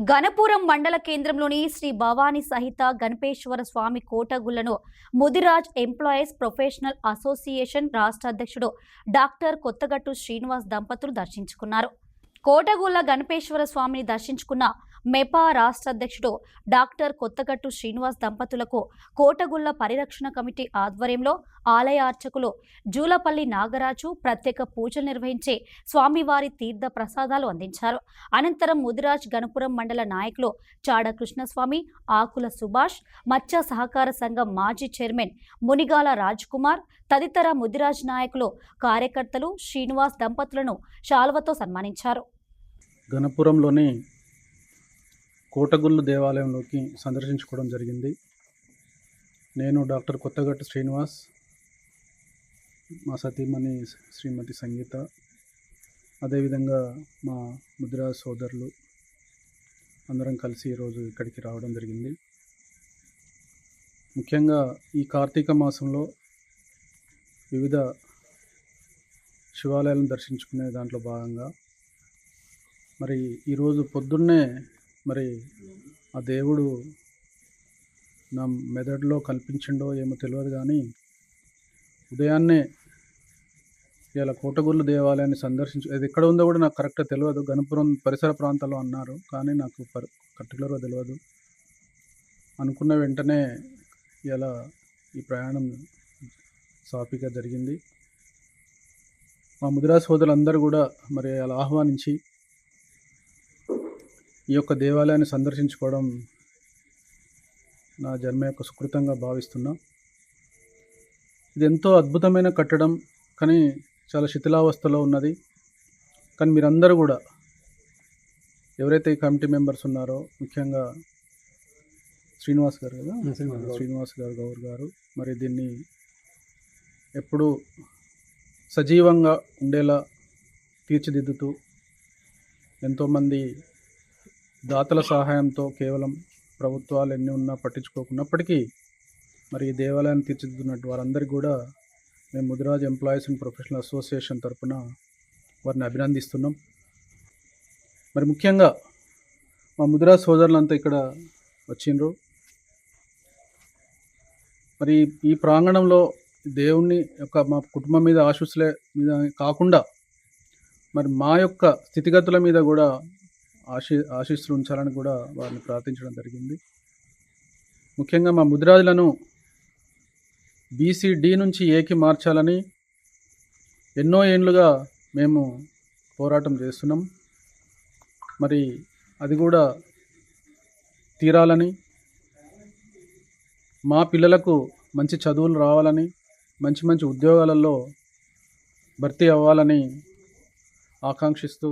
గణపురం మండల కేంద్రంలోని శ్రీ భవానీ సహిత గణపేశ్వర స్వామి కోటగుళ్ళను ముదిరాజ్ ఎంప్లాయీస్ ప్రొఫెషనల్ అసోసియేషన్ రాష్ట్ర అధ్యక్షుడు డాక్టర్ కొత్తగట్టు శ్రీనివాస్ దంపతులు దర్శించుకున్నారు. కోటగుళ్ళ గణపేశ్వర స్వామిని దర్శించుకున్న మెపా రాష్ట్ర అధ్యక్షుడు డాక్టర్ కొత్తగట్టు శ్రీనివాస్ దంపతులకు కోటగుళ్ళ పరిరక్షణ కమిటీ ఆధ్వర్యంలో ఆలయ అర్చకులు జూలపల్లి నాగరాజు ప్రత్యేక పూజలు నిర్వహించి స్వామివారి తీర్థ ప్రసాదాలు అందించారు. అనంతరం ముదిరాజ్ గణపురం మండల నాయకులు చాడ కృష్ణస్వామి ఆకుల సుభాష్ మత్స్య సహకార సంఘం మాజీ చైర్మన్ మునిగాల రాజ్ కుమార్ తదితర ముదిరాజ్ నాయకులు కార్యకర్తలు శ్రీనివాస్ దంపతులను శాల్వతో సన్మానించారు. గణపురంలోని కోటగుళ్ళు దేవాలయంలోకి సందర్శించుకోవడం జరిగింది. నేను డాక్టర్ కొత్తగట్టు శ్రీనివాస్ మా సతీమణి శ్రీమతి సంగీత అదేవిధంగా మా ముద్రా సోదరులు అందరం కలిసి ఈరోజు ఇక్కడికి రావడం జరిగింది. ముఖ్యంగా ఈ కార్తీక మాసంలో వివిధ శివాలయాలను దర్శించుకునే దాంట్లో భాగంగా మరి ఈరోజు పొద్దున్నే మరి ఆ దేవుడు నా మెదడులో కల్పించిండో ఏమో తెలియదు కానీ ఉదయాన్నే ఇలా కోటగుళ్ళు దేవాలయాన్ని సందర్శించు అది ఎక్కడ ఉందో కూడా నాకు కరెక్ట్గా తెలియదు. గణపురం పరిసర ప్రాంతాల్లో అన్నారు కానీ నాకు పర్ పర్టికులర్గా తెలియదు. అనుకున్న వెంటనే ఇలా ఈ ప్రయాణం సాఫీగా జరిగింది. మా ముదిరా సోదరులందరూ కూడా మరి అలా ఆహ్వానించి ఈ యొక్క దేవాలయాన్ని సందర్శించుకోవడం నా జన్మ యొక్క సుకృతంగా భావిస్తున్నా. ఇది ఎంతో అద్భుతమైన కట్టడం కానీ చాలా శిథిలావస్థలో ఉన్నది. కానీ మీరందరూ కూడా ఎవరైతే ఈ కమిటీ మెంబర్స్ ఉన్నారో ముఖ్యంగా శ్రీనివాస్ గారు కదా? శ్రీనివాస్ గారు గౌర్ గారు. మరి దీన్ని ఎప్పుడు సజీవంగా ఉండేలా తీర్చిదిద్దుతూ ఎంతోమంది దాతల సహాయంతో కేవలం ప్రభుత్వాలు ఎన్ని ఉన్నా పట్టించుకోకున్నప్పటికీ మరి ఈ దేవాలయాన్ని తీర్చిదిద్దున్నట్టు వారందరికీ కూడా మేము Mudiraj employees and professional association తరఫున వారిని అభినందిస్తున్నాం. మరి ముఖ్యంగా మా ముదిరాజ్ సోదరులంతా ఇక్కడ వచ్చిండ్రు. మరి ఈ ప్రాంగణంలో దేవుణ్ణి యొక్క మా కుటుంబం మీద ఆశీస్సులే మీద కాకుండా మరి మా యొక్క స్థితిగతుల మీద కూడా ఆశీ ఆశీస్సులు ఉంచాలని కూడా వారిని ప్రార్థించడం జరిగింది. ముఖ్యంగా మా ముదిరాజులను బీసీడీ నుంచి ఏకి మార్చాలని ఎన్నో ఏండ్లుగా మేము పోరాటం చేస్తున్నాం. మరి అది కూడా తీరాలని మా పిల్లలకు మంచి చదువులు రావాలని మంచి మంచి ఉద్యోగాలలో భర్తీ అవ్వాలని ఆకాంక్షిస్తూ